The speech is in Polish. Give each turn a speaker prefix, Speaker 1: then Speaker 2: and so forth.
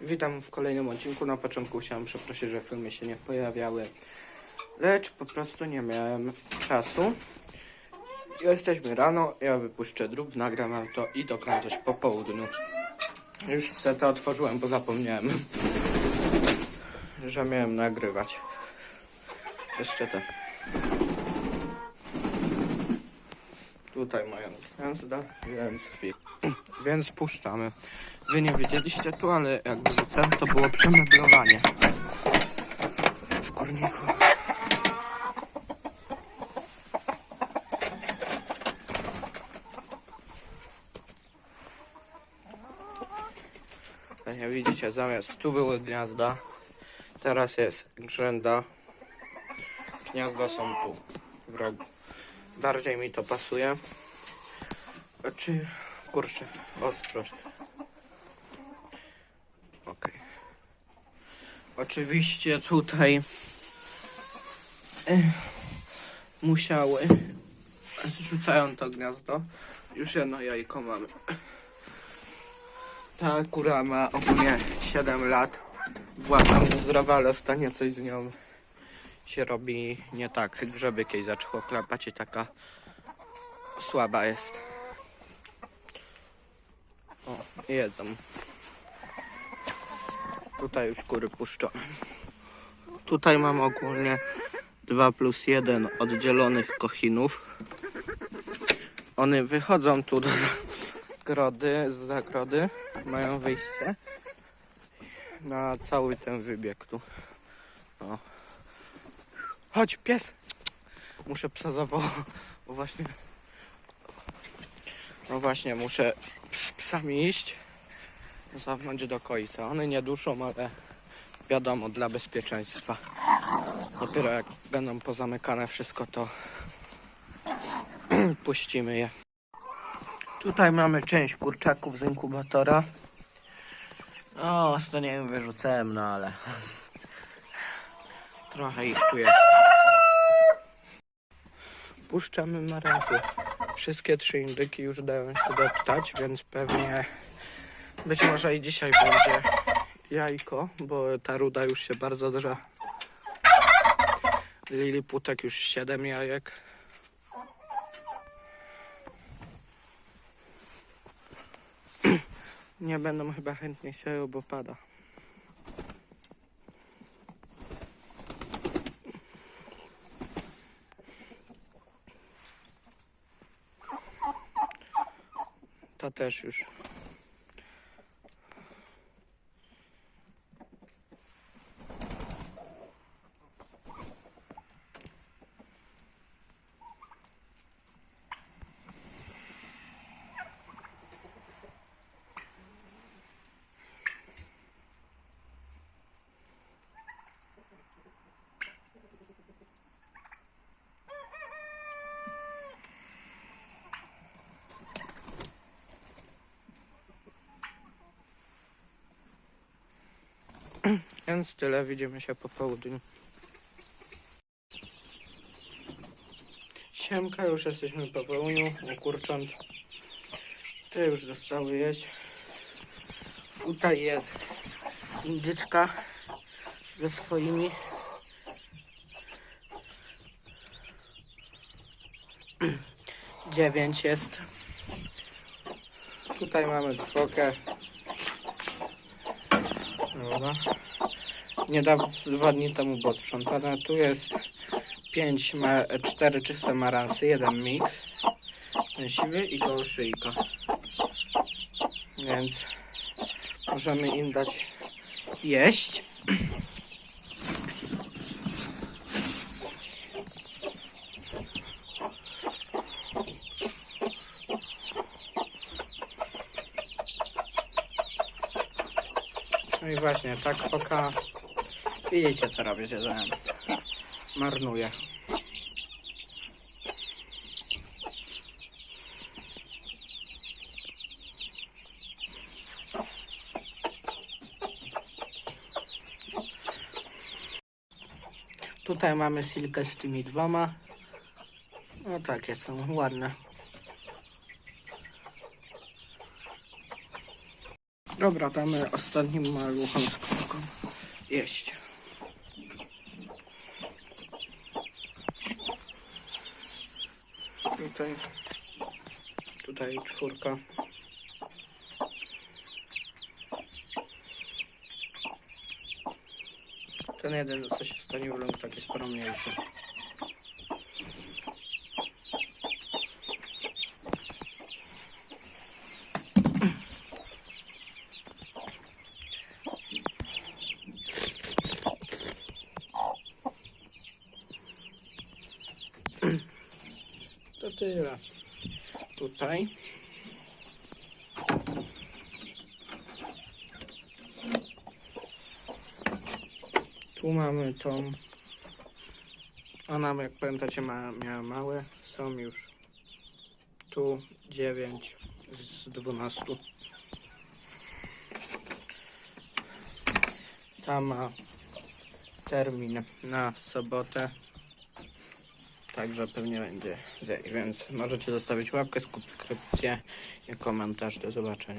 Speaker 1: Witam w kolejnym odcinku. Na początku chciałem przeprosić, że filmy się nie pojawiały, lecz po prostu nie miałem czasu. Jesteśmy rano, ja wypuszczę drób, nagram wam to i dogram coś po południu. Już setę otworzyłem, bo zapomniałem, że miałem nagrywać. Jeszcze tak. Tutaj mają gniazda, więc chwil. Więc puszczamy. Wy nie wiedzieliście tu, ale jak wrzucałem, to było przemeblowanie. W kurniku. Tak jak widzicie, zamiast tu były gniazda, teraz jest grzęda. Gniazda są tu, w rogu. Bardziej mi to pasuje. Czy kurczę, ostrość. Okej. Oczywiście tutaj eh, musiały zrzucają to gniazdo. Już jedno jajko mamy. Ta kura ma ogólnie 7 lat. Tam zdrowa, ale ostatnio coś z nią się robi nie tak. Grzebyk jej zaczęło klapać i taka słaba jest. O, jedzą. Tutaj już kury puszczone. Tutaj mam ogólnie 2 plus 1 oddzielonych kochinów. One wychodzą tu do zagrody, z zagrody. Mają wyjście na cały ten wybieg tu. O. Chodź, pies! Muszę psa zawołać. Bo właśnie. No właśnie, muszę psami iść. Zamknąć do końca. One nie duszą, ale wiadomo, dla bezpieczeństwa. Dopiero jak będą pozamykane wszystko, to puścimy je. Tutaj mamy część kurczaków z inkubatora. O, ostatnio ją wyrzucałem, no ale trochę ich tu jest. Puszczamy marazy. Wszystkie trzy indyki już dają się doptać, więc pewnie być może i dzisiaj będzie jajko, bo ta ruda już się bardzo drze. Liliputek już 7 jajek. Nie będą chyba chętnie chciały, bo pada. Ta też już. Więc tyle, widzimy się po południu. Siemka, już jesteśmy po południu, u kurcząt. Te już dostały jeść. Tutaj jest indyczka ze swoimi. Dziewięć jest. Tutaj mamy kwokę. Dobra. Niedawno, dwa dni temu było sprzątane. Tu jest pięć, ma, cztery czyste maransy, jeden mix, ten siwy i koło szyjka. Więc możemy im dać jeść. No i właśnie, tak foka... Widzicie co robię z jedzeniem. Marnuję. Tutaj mamy silkę z tymi dwoma. No takie są ładne. Dobra, damy ostatnim maluchom skórką jeść. Tutaj, tutaj czwórka. Ten jeden, co się stanie uląk, taki sporo mniejszy. Tyle. Tutaj. Tu mamy tą. Ona, jak pamiętacie, ma, miała małe. Są już tu 9 z 12. Ta ma termin na sobotę. Także pewnie będzie zejść, więc możecie zostawić łapkę, subskrypcję i komentarz. Do zobaczenia.